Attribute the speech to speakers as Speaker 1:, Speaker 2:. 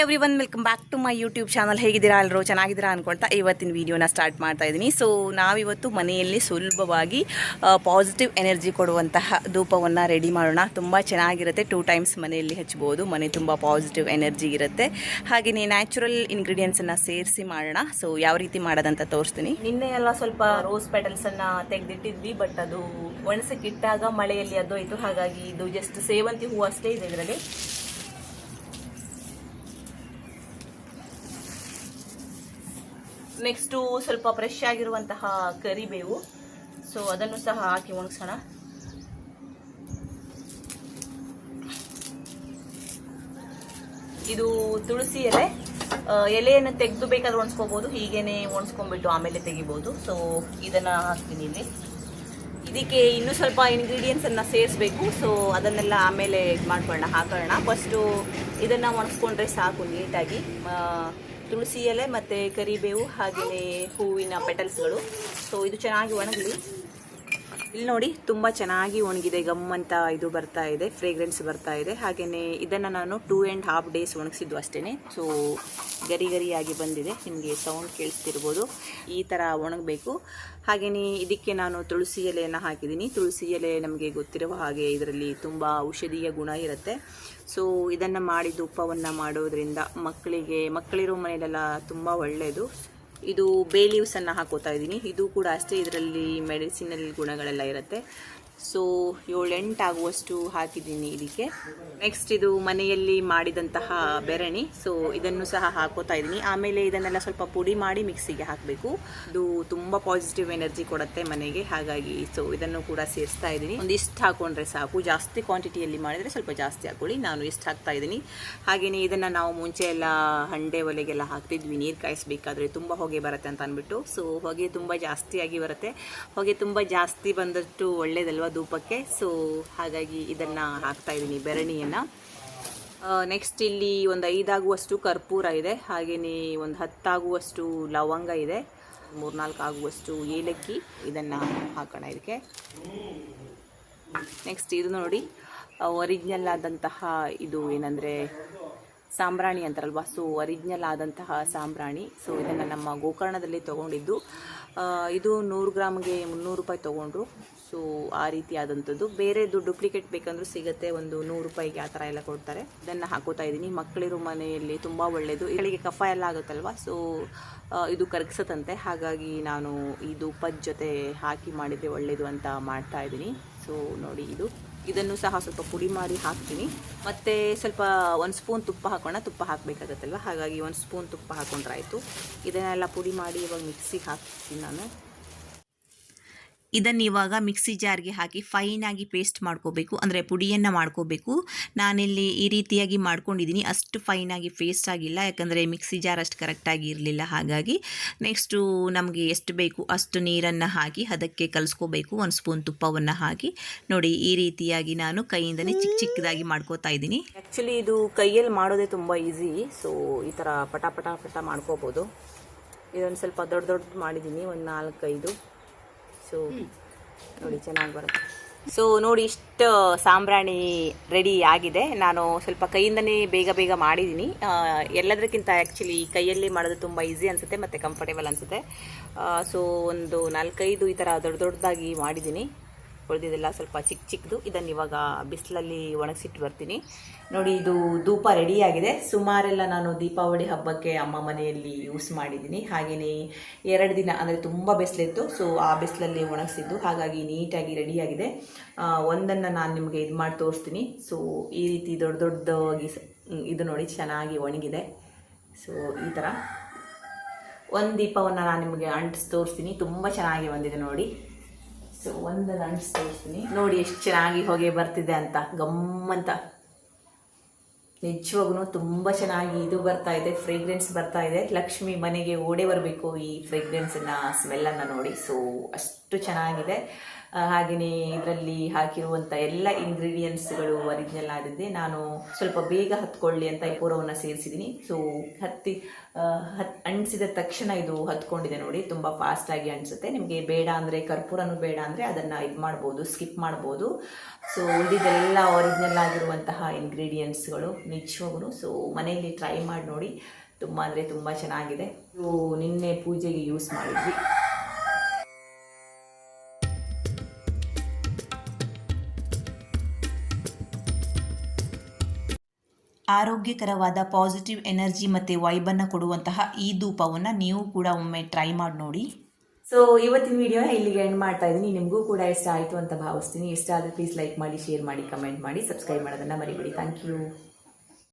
Speaker 1: Everyone welcome back to my YouTube channel ಹೇಗಿದ್ದೀರಾ? ಎಲ್ಲರೂ ಚೆನ್ನಾಗಿದ್ದೀರಾ ಅನ್ಕೊಳ್ತಾ ಇವತ್ತಿನ ವಿಡಿಯೋನ ಸ್ಟಾರ್ಟ್ ಮಾಡ್ತಾ ಇದ್ದೀನಿ. ಸೊ ನಾವಿವತ್ತು ಮನೆಯಲ್ಲಿ ಸುಲಭವಾಗಿ ಪಾಸಿಟಿವ್ ಎನರ್ಜಿ ಕೊಡುವಂತಹ ಧೂಪವನ್ನು ರೆಡಿ ಮಾಡೋಣ. ತುಂಬ ಚೆನ್ನಾಗಿರುತ್ತೆ. ಟೂ ಟೈಮ್ಸ್ ಮನೆಯಲ್ಲಿ ಹಚ್ಬೋದು. ಮನೆ ತುಂಬ ಪಾಸಿಟಿವ್ ಎನರ್ಜಿ ಇರುತ್ತೆ. ಹಾಗೆಯೇ ನ್ಯಾಚುರಲ್ ಇನ್ಗ್ರೀಡಿಯೆಂಟ್ಸನ್ನು ಸೇರಿಸಿ ಮಾಡೋಣ. ಸೊ ಯಾವ ರೀತಿ ಮಾಡೋದಂತ ತೋರಿಸ್ತೀನಿ. ನಿನ್ನೆ ಎಲ್ಲ ಸ್ವಲ್ಪ ರೋಸ್ ಪೆಟಲ್ಸನ್ನು ತೆಗೆದಿಟ್ಟಿದ್ವಿ ಬಟ್ ಅದು ಒಣಸಕ್ಕಿಟ್ಟಾಗ ಮಳೆಯಲ್ಲಿ ಅದೋಯ್ತು ಹಾಗಾಗಿ ಇದು ಜಸ್ಟ್ ಸೇವಂತಿ ಹೂವು ಅಷ್ಟೇ ಇದೆ ಇದರಲ್ಲಿ. ನೆಕ್ಸ್ಟು ಸ್ವಲ್ಪ ಫ್ರೆಶ್ ಆಗಿರುವಂತಹ ಕರಿಬೇವು ಸೊ ಅದನ್ನು ಸಹ ಹಾಕಿ ಒಣಗಿಸೋಣ ಇದು ತುಳಸಿ ಎಲೆ. ಎಲೆಯನ್ನು ತೆಗೆದು ಬೇಕಾದ್ರೆ ಒಣಸ್ಕೋಬಹುದು ಹೀಗೇನೆ ಒಣಸ್ಕೊಂಡ್ಬಿಟ್ಟು ಆಮೇಲೆ ತೆಗಿಬೋದು. ಸೊ ಇದನ್ನ ಹಾಕ್ತೀನಿ ಇಲ್ಲಿ. ಇದಕ್ಕೆ ಇನ್ನೂ ಸ್ವಲ್ಪ ಇಂಗ್ರೀಡಿಯೆಂಟ್ಸ್ ಅನ್ನ ಸೇರಿಸ್ಬೇಕು. ಸೊ ಅದನ್ನೆಲ್ಲ ಆಮೇಲೆ ಇದು ಮಾಡ್ಕೊಳ್ಳೋಣ ಹಾಕೋಣ. ಫಸ್ಟು ಇದನ್ನ ಒಣಸ್ಕೊಂಡ್ರೆ ಸಾಕು ನೀಟಾಗಿ ತುಳಸಿ ಎಲೆ ಮತ್ತು ಕರಿಬೇವು ಹಾಗೆಯೇ ಹೂವಿನ ಪೆಟಲ್ಸ್ಗಳು ಸೊ ಇದು ಚೆನ್ನಾಗಿ ಒಣಗಲಿ. ಇಲ್ಲಿ ನೋಡಿ ತುಂಬ ಚೆನ್ನಾಗಿ ಒಣಗಿದೆ, ಗಮ್ ಅಂತ ಇದು ಬರ್ತಾ ಇದೆ ಫ್ರೇಗ್ರೆನ್ಸ್ ಬರ್ತಾ ಇದೆ. ಹಾಗೆಯೇ ಇದನ್ನು ನಾನು ಟೂ ಆ್ಯಂಡ್ ಹಾಫ್ ಡೇಸ್ ಒಣಗಿಸಿದ್ದು ಅಷ್ಟೇ ಸೊ ಗರಿ ಗರಿಯಾಗಿ ಬಂದಿದೆ. ನಿಮಗೆ ಸೌಂಡ್ ಕೇಳಿಸ್ತಿರ್ಬೋದು. ಈ ಥರ ಒಣಗಬೇಕು. ಹಾಗೆಯೇ ಇದಕ್ಕೆ ನಾನು ತುಳಸಿ ಎಲೆಯನ್ನು ಹಾಕಿದ್ದೀನಿ. ತುಳಸಿ ಎಲೆ ನಮಗೆ ಗೊತ್ತಿರುವ ಹಾಗೆ ಇದರಲ್ಲಿ ತುಂಬ ಔಷಧೀಯ ಗುಣ ಇರುತ್ತೆ. ಸೊ ಇದನ್ನು ಮಾಡಿ ಧೂಪವನ್ನು ಮಾಡೋದ್ರಿಂದ ಮಕ್ಕಳಿಗೆ, ಮಕ್ಕಳಿರೋ ಮನೆಯಲ್ಲೆಲ್ಲ ತುಂಬ ಒಳ್ಳೆಯದು ಇದು ಬೇ ಲೀವ್ಸನ್ನು ಹಾಕೋತಾ ಇದ್ದೀನಿ. ಇದು ಕೂಡ ಅಷ್ಟೇ ಇದರಲ್ಲಿ ಮೆಡಿಸಿನಲ್ ಗುಣಗಳೆಲ್ಲ ಇರುತ್ತೆ. ಸೊ ಏಳೆಂಟು ಆಗುವಷ್ಟು ಹಾಕಿದ್ದೀನಿ ಇದಕ್ಕೆ. ನೆಕ್ಸ್ಟ್ ಇದು ಮನೆಯಲ್ಲಿ ಮಾಡಿದಂತಹ ಬೆರಣಿ. ಸೊ ಇದನ್ನು ಸಹ ಹಾಕೋತಾ ಇದ್ದೀನಿ. ಆಮೇಲೆ ಇದನ್ನೆಲ್ಲ ಸ್ವಲ್ಪ ಪುಡಿ ಮಾಡಿ ಮಿಕ್ಸಿಗೆ ಹಾಕಬೇಕು. ಇದು ತುಂಬ ಪಾಸಿಟಿವ್ ಎನರ್ಜಿ ಕೊಡುತ್ತೆ ಮನೆಗೆ. ಹಾಗಾಗಿ ಸೊ ಇದನ್ನು ಕೂಡ ಸೇರಿಸ್ತಾ ಇದ್ದೀನಿ. ಒಂದಿಷ್ಟು ಹಾಕೊಂಡ್ರೆ ಸಾಕು. ಜಾಸ್ತಿ ಕ್ವಾಂಟಿಟಿಯಲ್ಲಿ ಮಾಡಿದರೆ ಸ್ವಲ್ಪ ಜಾಸ್ತಿ ಹಾಕೊಳ್ಳಿ. ನಾನು ಇಷ್ಟು ಹಾಕ್ತಾ ಇದ್ದೀನಿ. ಹಾಗೆಯೇ ಇದನ್ನು ನಾವು ಮುಂಚೆ ಎಲ್ಲ ಹಂಡೆ ಒಲೆಗೆಲ್ಲ ಹಾಕ್ತಿದ್ವಿ. ನೀರು ಕಾಯಿಸಬೇಕಾದ್ರೆ ತುಂಬ ಹೊಗೆ ಬರುತ್ತೆ ಅಂತ ಅಂದ್ಬಿಟ್ಟು. ಸೊ ಹೊಗೆ ತುಂಬ ಜಾಸ್ತಿಯಾಗಿ ಬರುತ್ತೆ. ಹೊಗೆ ತುಂಬ ಜಾಸ್ತಿ ಬಂದಷ್ಟು ಒಳ್ಳೇದಲ್ವಾ? ಧೂಪಕ್ಕೆ. ಸೊ ಹಾಗಾಗಿ ಇದನ್ನು ಹಾಕ್ತಾ ಇದ್ದೀನಿ ಬೆರಣಿಯನ್ನು. ನೆಕ್ಸ್ಟ್ ಇಲ್ಲಿ ಒಂದು ಐದಾಗುವಷ್ಟು ಕರ್ಪೂರ ಇದೆ. ಹಾಗೆಯೇ ಒಂದು ಹತ್ತಾಗುವಷ್ಟು ಲವಂಗ ಇದೆ. ಮೂರ್ನಾಲ್ಕು ಆಗುವಷ್ಟು ಏಲಕ್ಕಿ ಇದನ್ನು ಹಾಕೋಣ ಇದಕ್ಕೆ. ನೆಕ್ಸ್ಟ್ ಇದು ನೋಡಿ ಒರಿಜಿನಲ್ ಆದಂತಹ ಇದು ಏನಂದರೆ ಸಾಂಬ್ರಾಣಿ ಅಂತಾರಲ್ವಾ? ಸೊ ಒರಿಜಿನಲ್ ಆದಂತಹ ಸಾಂಬ್ರಾಣಿ. ಸೊ ಇದನ್ನು ನಮ್ಮ ಗೋಕರ್ಣದಲ್ಲಿ ತೊಗೊಂಡಿದ್ದು. ಇದು ನೂರು ಗ್ರಾಮ್ಗೆ ಮುನ್ನೂರು ರೂಪಾಯಿ ತೊಗೊಂಡ್ರು. ಸೊ, ಆ ರೀತಿ ಆದಂಥದ್ದು ಬೇರೆದು ಡೂಪ್ಲಿಕೇಟ್ ಬೇಕಂದ್ರೂ ಸಿಗುತ್ತೆ. ಒಂದು ನೂರು ರೂಪಾಯಿಗೆ ಆ ಥರ ಎಲ್ಲ ಕೊಡ್ತಾರೆ. ಇದನ್ನು ಹಾಕೋತಾ ಇದ್ದೀನಿ ಮಕ್ಕಳಿರೋ ಮನೆಯಲ್ಲಿ ತುಂಬ ಒಳ್ಳೆಯದು ಇಳಿಗೆ ಕಫ ಎಲ್ಲ ಆಗುತ್ತಲ್ವ? ಸೊ ಇದು ಕರಗಿಸತ್ತಂತೆ. ಹಾಗಾಗಿ ನಾನು ಇದು ಪದ್ ಜೊತೆ ಹಾಕಿ ಮಾಡಿದರೆ ಒಳ್ಳೆಯದು ಅಂತ ಮಾಡ್ತಾ ಇದ್ದೀನಿ ಸೊ, ನೋಡಿ ಇದು. ಇದನ್ನು ಸಹ ಸ್ವಲ್ಪ ಪುಡಿ ಮಾಡಿ ಹಾಕ್ತೀನಿ. ಮತ್ತು ಸ್ವಲ್ಪ ಒಂದು ಸ್ಪೂನ್ ತುಪ್ಪ ಹಾಕೋಣ. ತುಪ್ಪ ಹಾಕಬೇಕಾಗತ್ತಲ್ವ? ಹಾಗಾಗಿ ಒಂದು ಸ್ಪೂನ್ ತುಪ್ಪ ಹಾಕೊಂಡ್ರಾಯಿತು. ಇದನ್ನೆಲ್ಲ ಪುಡಿ ಮಾಡಿ ಇವಾಗ ಮಿಕ್ಸಿಗೆ ಹಾಕ್ತೀನಿ ನಾನು. ಇದನ್ನು ಇವಾಗ ಮಿಕ್ಸಿ ಜಾರ್ಗೆ ಹಾಕಿ ಫೈನಾಗಿ ಪೇಸ್ಟ್ ಮಾಡ್ಕೋಬೇಕು. ಅಂದರೆ ಪುಡಿಯನ್ನು ಮಾಡ್ಕೋಬೇಕು. ನಾನಿಲ್ಲಿ ಈ ರೀತಿಯಾಗಿ ಮಾಡ್ಕೊಂಡಿದ್ದೀನಿ. ಅಷ್ಟು ಫೈನಾಗಿ ಪೇಸ್ಟ್ ಆಗಿಲ್ಲ. ಯಾಕಂದರೆ ಮಿಕ್ಸಿ ಜಾರ್ ಅಷ್ಟು ಕರೆಕ್ಟಾಗಿ ಇರಲಿಲ್ಲ. ಹಾಗಾಗಿ ನೆಕ್ಸ್ಟು ನಮಗೆ ಎಷ್ಟು ಬೇಕು ಅಷ್ಟು ನೀರನ್ನು ಹಾಕಿ ಅದಕ್ಕೆ ಕಲಿಸ್ಕೋಬೇಕು. ಒಂದು ಸ್ಪೂನ್ ತುಪ್ಪವನ್ನು ಹಾಕಿ. ನೋಡಿ, ಈ ರೀತಿಯಾಗಿ ನಾನು ಕೈಯಿಂದಲೇ ಚಿಕ್ಕ ಚಿಕ್ಕದಾಗಿ ಮಾಡ್ಕೋತಾ ಇದ್ದೀನಿ. ಆ್ಯಕ್ಚುಲಿ ಇದು ಕೈಯಲ್ಲಿ ಮಾಡೋದೇ ತುಂಬ ಈಸಿ ಸೊ ಈ ಥರ ಪಟ ಪಟ ಪಟ ಮಾಡ್ಕೋಬೋದು. ಇದೊಂದು ಸ್ವಲ್ಪ ದೊಡ್ಡ ದೊಡ್ಡದು ಮಾಡಿದ್ದೀನಿ. ಒಂದು ನಾಲ್ಕೈದು. ಸೊ ನೋಡಿ ಚೆನ್ನಾಗಿ ಬರುತ್ತೆ. ಸೊ ನೋಡಿ ಇಷ್ಟು ಸಾಂಬ್ರಾಣಿ ರೆಡಿ ಆಗಿದೆ. ನಾನು ಸ್ವಲ್ಪ ಕೈಯಿಂದನೇ ಬೇಗ ಬೇಗ ಮಾಡಿದ್ದೀನಿ. ಎಲ್ಲದಕ್ಕಿಂತ ಆ್ಯಕ್ಚುಲಿ ಕೈಯಲ್ಲಿ ಮಾಡೋದು ತುಂಬ ಈಸಿ ಅನಿಸುತ್ತೆ ಮತ್ತು ಕಂಫರ್ಟೇಬಲ್ ಅನಿಸುತ್ತೆ. ಸೊ ಒಂದು ನಾಲ್ಕೈದು ಈ ಥರ ದೊಡ್ಡ ದೊಡ್ಡದಾಗಿ ಮಾಡಿದ್ದೀನಿ. ಉಳಿದಿದ್ದೆಲ್ಲ ಸ್ವಲ್ಪ ಚಿಕ್ಕ ಚಿಕ್ಕದು ಇದನ್ನು ಇವಾಗ ಬಿಸಿಲಲ್ಲಿ ಒಣಗಿಸಿಟ್ಟು ಬರ್ತೀನಿ. ನೋಡಿ, ಇದು ಧೂಪ ರೆಡಿಯಾಗಿದೆ ಸುಮಾರೆಲ್ಲ ನಾನು ದೀಪಾವಳಿ ಹಬ್ಬಕ್ಕೆ ಅಮ್ಮ ಮನೆಯಲ್ಲಿ ಯೂಸ್ ಮಾಡಿದ್ದೀನಿ. ಹಾಗೆಯೇ ಎರಡು ದಿನ ಅಂದರೆ ತುಂಬ ಬಿಸಿಲಿತ್ತು. ಸೊ ಆ ಬಿಸಿಲಲ್ಲಿ ಒಣಗಿಸಿದ್ದು. ಹಾಗಾಗಿ ನೀಟಾಗಿ ರೆಡಿಯಾಗಿದೆ ಒಂದನ್ನು ನಾನು ನಿಮಗೆ ಇದು ಮಾಡಿ ತೋರಿಸ್ತೀನಿ. ಸೊ ಈ ರೀತಿ ದೊಡ್ಡ ದೊಡ್ಡದಾಗಿ ಇದು ನೋಡಿ ಚೆನ್ನಾಗಿ ಒಣಗಿದೆ. ಸೊ ಈ ಥರ ಒಂದು ದೀಪವನ್ನು ನಾನು ನಿಮಗೆ ಅಂಟಿಸಿ ತೋರಿಸ್ತೀನಿ. ತುಂಬ ಚೆನ್ನಾಗಿ ಬಂದಿದೆ ನೋಡಿ. ಸೊ ಒಂದನ್ನು ಅಂಟಿಸ್ತಾ ತೋರಿಸ್ತೀನಿ ನೋಡಿ ಎಷ್ಟು ಚೆನ್ನಾಗಿ ಹೊಗೆ ಬರ್ತಿದೆ ಅಂತ, ಗಮ್ಮಂತ. ನಿಜವಾಗ್ಲೂ ತುಂಬ ಚೆನ್ನಾಗಿ ಇದು ಬರ್ತಾ ಇದೆ ಫ್ರೇಗ್ರೆನ್ಸ್ ಬರ್ತಾ ಇದೆ. ಲಕ್ಷ್ಮಿ ಮನೆಗೆ ಓಡೇ ಬರಬೇಕು ಈ ಫ್ರೇಗ್ರೆನ್ಸನ್ನ ಸ್ಮೆಲ್ಲನ್ನು ನೋಡಿ. ಸೊ ಅಷ್ಟು ಚೆನ್ನಾಗಿದೆ. ಹಾಗೆಯೇ ಇದರಲ್ಲಿ ಹಾಕಿರುವಂಥ ಎಲ್ಲ ಇಂಗ್ರೀಡಿಯೆಂಟ್ಸ್ಗಳು ಒರಿಜಿನಲ್ ಆದಿದೆ ನಾನು ಸ್ವಲ್ಪ ಬೇಗ ಹತ್ಕೊಳ್ಳಿ ಅಂತ ಈ ಪೂರವನ್ನು ಸೇರಿಸಿದ್ದೀನಿ ಸೊ ಹತ್ತಿ ಹತ್, ಅಂಟಿಸಿದ ತಕ್ಷಣ ಇದು ಹತ್ಕೊಂಡಿದೆ ನೋಡಿ. ತುಂಬ ಫಾಸ್ಟಾಗಿ ಅನಿಸುತ್ತೆ ನಿಮಗೆ ಬೇಡ ಅಂದರೆ, ಕರ್ಪೂರನು ಬೇಡ ಅಂದರೆ ಅದನ್ನು ಇದು ಮಾಡ್ಬೋದು ಸ್ಕಿಪ್ ಮಾಡ್ಬೋದು. ಸೊ ಉಳಿದಿದ್ದೆಲ್ಲ ಒರಿಜಿನಲ್ ಆಗಿರುವಂತಹ ಇಂಗ್ರೀಡಿಯೆಂಟ್ಸ್ಗಳು ನಿಜವಾಗೂ ಸೊ ಮನೆಯಲ್ಲಿ ಟ್ರೈ ಮಾಡಿ ನೋಡಿ. ತುಂಬ ಅಂದರೆ ತುಂಬ ಚೆನ್ನಾಗಿದೆ. ನಿನ್ನೆ ಪೂಜೆಗೆ ಯೂಸ್ ಮಾಡಿದ್ವಿ. ಆರೋಗ್ಯಕರವಾದ ಪಾಸಿಟಿವ್ ಎನರ್ಜಿ ಮತ್ತು ವೈಬನ್ನು ಕೊಡುವಂತಹ ಈ ಧೂಪವನ್ನು ನೀವು ಕೂಡ ಒಮ್ಮೆ ಟ್ರೈ ಮಾಡಿ ನೋಡಿ. ಸೊ ಇವತ್ತಿನ ವಿಡಿಯೋ ಇಲ್ಲಿಗೆ ಎಂಡ್ ಮಾಡ್ತಾ ಇದ್ದೀನಿ. ನಿಮಗೂ ಕೂಡ ಇಷ್ಟ ಆಯಿತು ಅಂತ ಭಾವಿಸ್ತೀನಿ. ಇಷ್ಟ ಆದರೆ ಪ್ಲೀಸ್ ಲೈಕ್ ಮಾಡಿ ಶೇರ್ ಮಾಡಿ ಕಮೆಂಟ್ ಮಾಡಿ ಸಬ್ಸ್ಕ್ರೈಬ್ ಮಾಡೋದನ್ನು ಮರಿಬೇಡಿ. Thank you